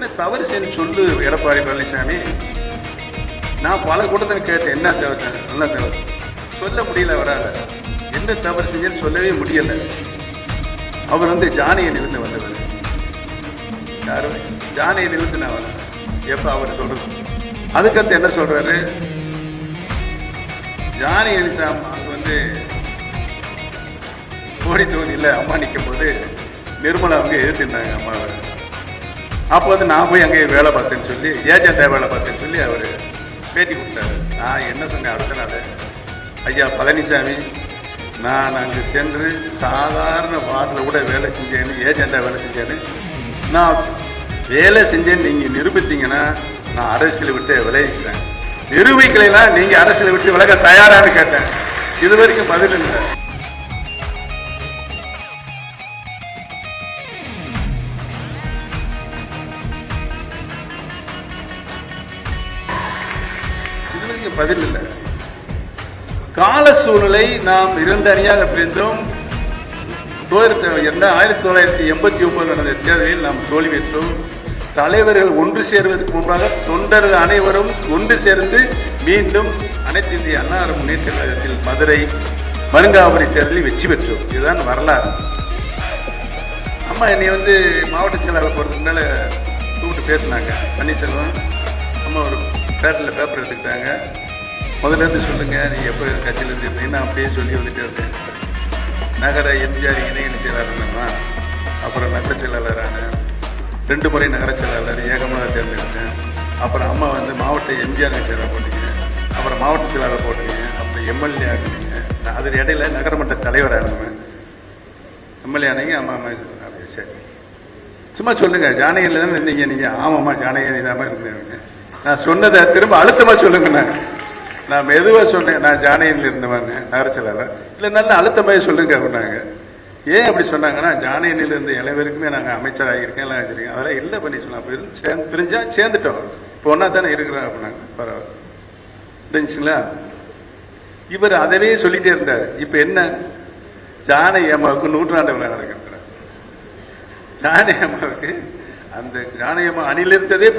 என்ன தவறு செய்யணும் சொல்லு எடப்பாடி பழனிசாமி? நான் பல கூட்டத்தில் கேட்டேன் என்ன தவறு சார்? என்ன தவறு. சொல்ல முடியல வராத எந்த தவறு செஞ்சேன்னு சொல்லவே முடியல. அவர் வந்து ஜானியை நிமிர்ந்து வந்தவர். யாரு? ஜானியை நிறுத்து நான் வந்தேன் எப்ப அவர் சொல்றது? அதுக்கடுத்து என்ன சொல்றாரு? ஜானி எலிசாம் அது வந்து கோடி தொகுதியில் அம்மா நிற்கும் போது நிர்மலா அவங்க எதிர்த்திருந்தாங்க அம்மாவை. அப்போ வந்து நான் போய் அங்கே வேலை பார்த்தேன்னு சொல்லி ஏஜெண்டா வேலை பார்த்தேன்னு சொல்லி அவர் பேட்டி கொடுத்தாரு. நான் என்ன சொன்னேன் அடுத்த நாள் ஐயா பழனிசாமி நான் அங்கே சென்று சாதாரண வார்டில் கூட வேலை செஞ்சேன்னு ஏஜெண்டா வேலை செஞ்சேன்னு நான் வேலை செஞ்சேன்னு நீங்கள் நிரூபித்தீங்கன்னா நான் அரசியலை விட்டு விளைவிக்கிறேன் நிரூபிக்கலைன்னா நீங்கள் அரசியலை விட்டு விலக தயாரான்னு கேட்டேன். இது வரைக்கும் பதில் இல்லை. இங்கே பதில் இல்லை. கால சூழ்நிலை நாம் இரண்டு அணியாக பிரிந்தோம். ஆயிரத்தி தொள்ளாயிரத்தி எண்பத்தி ஒன்பது நடந்த தேர்தலில் நாம் தோல்வி பெற்றோம். தலைவர்கள் ஒன்று சேர்வதற்கு முன்பாக தொண்டர்கள் அனைவரும் ஒன்று சேர்ந்து மீண்டும் அனைத்து இந்திய அண்ணா முன்னேற்ற கழகத்தில் மதுரை மருங்காபுரி தேர்தலில் வெற்றி பெற்றோம். இதுதான் வரலாறு. அம்மா என்னை வந்து மாவட்ட செயலாளர் போகிறதுக்கு மேலே கூப்பிட்டு பேசினாங்க. பன்னீர்செல்வம் அம்மா ஒரு பேட்டில் பேப்பர் எடுத்துக்கிட்டாங்க. முதல்ல இருந்து சொல்லுங்கள் நீங்க எப்போ கட்சியில் இருந்தீங்க நான் அப்படியே சொல்லி வந்துட்டே இருக்கேன் நகர எம்ஜிஆர் இணைய செயலாளர் இருந்தேம்மா அப்புறம் நகர செயலாளரான ரெண்டு முறை நகர செயலாளர் ஏகமாக தேர்ந்தெடுத்தேன். அப்புறம் அம்மா வந்து மாவட்ட எம்ஜிஆர் செயலாளர் போட்டீங்க. அப்புறம் மாவட்ட செயலாளர் போட்டீங்க. அப்புறம் எம்எல்ஏ ஆகினீங்க நான் அதில் இடையில நகரமன்ற தலைவர் ஆனவன் எம்எல்ஏ ஆனீங்க அம்மா அம்மா சரி. சும்மா சொல்லுங்கள் ஜானகிரியில் தானே இருந்தீங்க நீங்கள் ஆமாம்மா ஜானகிரி தான் இருந்தேன். நான் சொன்னதை திரும்ப அழுத்தமா சொல்லுங்கண்ணா நான். மெதுவாக மெதுவா சொன்னேன். நான் ஜானையில் இருந்தவங்க நரசலால இல்ல நல்ல அழுத்தமாக சொல்லுங்க அப்படின்னாங்க. ஏன் அப்படி சொன்னாங்கன்னா ஜானகியில் இருந்த இளைவருக்குமே நாங்கள் அமைச்சர் ஆகியிருக்கேன் எல்லாம் வச்சிருக்கேன். அதெல்லாம் இல்லை பண்ணி சொன்னோம் அப்ப இருந்து சேர்ந்து பிரிஞ்சா சேர்ந்துட்டோம். இப்போ ஒன்னா தானே இருக்கிறோம் அப்படின்னாங்க. பரவாயில்ல. புரிஞ்சுங்களா? இவர் அதவே சொல்லிட்டே இருந்தார். இப்ப என்ன? ஜானை அம்மாவுக்கு நூற்றாண்டு விழா நடக்கிறார் ஜானை அம்மாவுக்கு அந்த ஜானை அம்மா அணிலிருந்ததே பெரிய